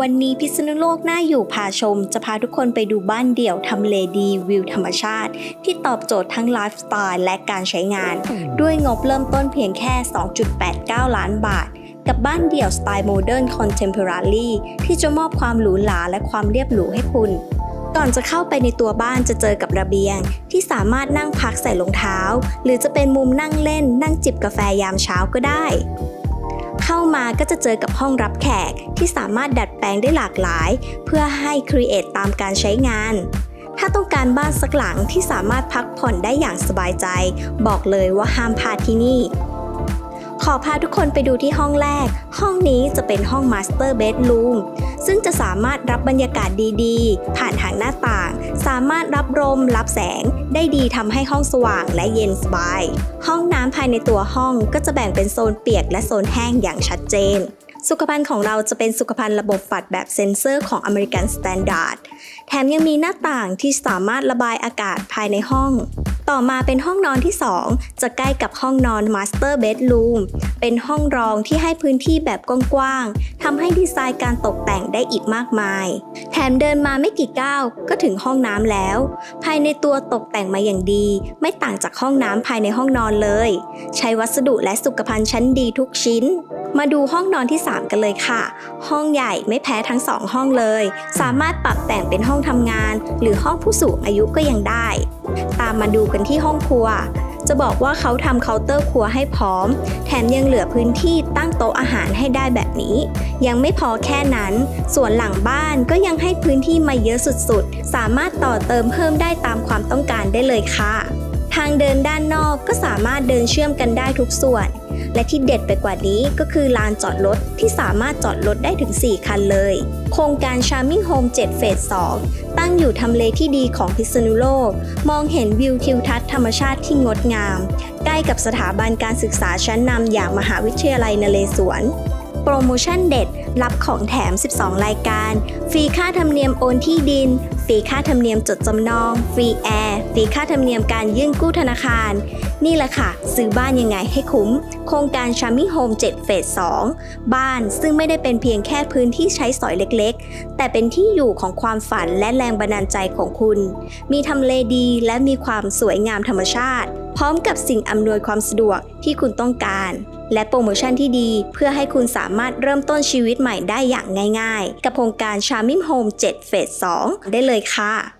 วันนี้พิษณุโลกน่าอยู่พาชม จะพาทุกคนไปดูบ้านเดี่ยวทำเลดีวิวธรรมชาติ ที่ตอบโจทย์ทั้งไลฟ์สไตล์และการใช้งาน ด้วยงบเริ่มต้นเพียงแค่ 2.89 ล้านบาท กับบ้านเดี่ยวสไตล์โมเดิร์นคอนเทม p o r a r y ที่จะมอบความหรูหราและความเรียบหรูให้คุณ ก่อนจะเข้าไปในตัวบ้านจะเจอกับระเบียง ที่สามารถนั่งพักใส่รองเท้า หรือจะเป็นมุมนั่งเล่น นั่งจิบกาแฟยามเช้าก็ได้ มาก็จะเจอกับห้องรับแขกที่สามารถดัดแปลงได้หลากหลาย เพื่อให้ครีเอทตามการใช้งาน ถ้าต้องการบ้านสักหลังที่สามารถพักผ่อนได้อย่างสบายใจ บอกเลยว่าห้ามพลาดที่นี่ ขอพาทุกคนไปดูที่ห้องแรก ห้องนี้จะเป็นห้องมาสเตอร์เบด o ูมซึ่งจะสามารถรับบรรยากาศดีๆ ผ่านทางหน้าต่างามารถรับลมรับแสง ได้ดีทำให้ห้องสว่างและเย็นสบาย ห้องน้ำภายในตัวห้องก็จะแบ่งเป็นโซนเปียกและโซนแห้งอย่างชัดเจน สุขภัณฑ์ของเราจะเป็นสุขภัณฑ์ระบบฝัดแบบเซ็นเซอร์ของ American Standard แถมยังมีหน้าต่างที่สามารถระบายอากาศภายในห้อง ต่อมาเป็นห้องนอนที่ 2 จะใกล้กับห้องนอน Master Bedroom เเป็นห้องรองที่ให้พื้นที่แบบกว้างๆทำให้ดีไซน์การตกแต่งได้อีกมากมาย แถมเดินมาไม่กี่ก้าวก็ถึงห้องน้ำแล้ว ภายในตัวตกแต่งมาอย่างดี ไม่ต่างจากห้องน้ำภายในห้องนอนเลย ใช้วัสดุและสุขภัณฑ์ชั้นดีทุกชิ้น มาดูห้องนอนที่ 3 กันเลยค่ะ ห้องใหญ่ไม่แพ้ทั้ง 2 ห้องเลย สามารถปรับแต่งเป็นห้องทำงาน หรือห้องผู้สูงอายุก็ยังได้ ตามมาดูกันที่ห้องครัว จะบอกว่าเขาทำเคาน์เตอร์ครัวให้พร้อม แถมยังเหลือพื้นที่ตั้งโต๊ะอาหารให้ได้แบบนี้ ยังไม่พอแค่นั้น ส่วนหลังบ้านก็ยังให้พื้นที่มาเยอะสุดๆ สามารถต่อเติมเพิ่มได้ตามความต้องการได้เลยค่ะ ทางเดินด้านนอกก็สามารถเดินเชื่อมกันได้ทุกส่วน และที่เด็ดไปกว่านี้ก็คือลานจอดรถที่สามารถจอดรถได้ถึง 4 คันเลย โครงการ Charming Home 7 เฟส 2 ตั้งอยู่ทำเลที่ดีของพิษณุโลก มองเห็นวิวทิวทัศน์ธรรมชาติที่งดงาม ใกล้กับสถาบันการศึกษาชั้นนำอย่างมหาวิทยาลัยนเรศวร โปรโมชั่นเด็ด รับของแถม 12 รายการ ฟรีค่าธรรมเนียมโอนที่ดิน ฟรีค่าธรรมเนียมจดจำนอง ฟรีแอร์ ฟรีค่าธรรมเนียมการยื่นกู้ธนาคาร นี่แหละค่ะ ซื้อบ้านยังไงให้คุ้ม โครงการ Charming Home 7เฟส 2 บ้านซึ่งไม่ได้เป็นเพียงแค่พื้นที่ใช้สอยเล็กๆ แต่เป็นที่อยู่ของความฝันและแรงบันดาลใจของคุณ มีทำเลดีและมีความสวยงามธรรมชาติ พร้อมกับสิ่งอำนวยความสะดวกที่คุณต้องการ และโปรโมชั่นที่ดีเพื่อให้คุณสามารถเริ่มต้นชีวิตใหม่ได้อย่างง่ายๆ กับโครงการ Charming Home 7 เฟส 2 ได้เลยค่ะ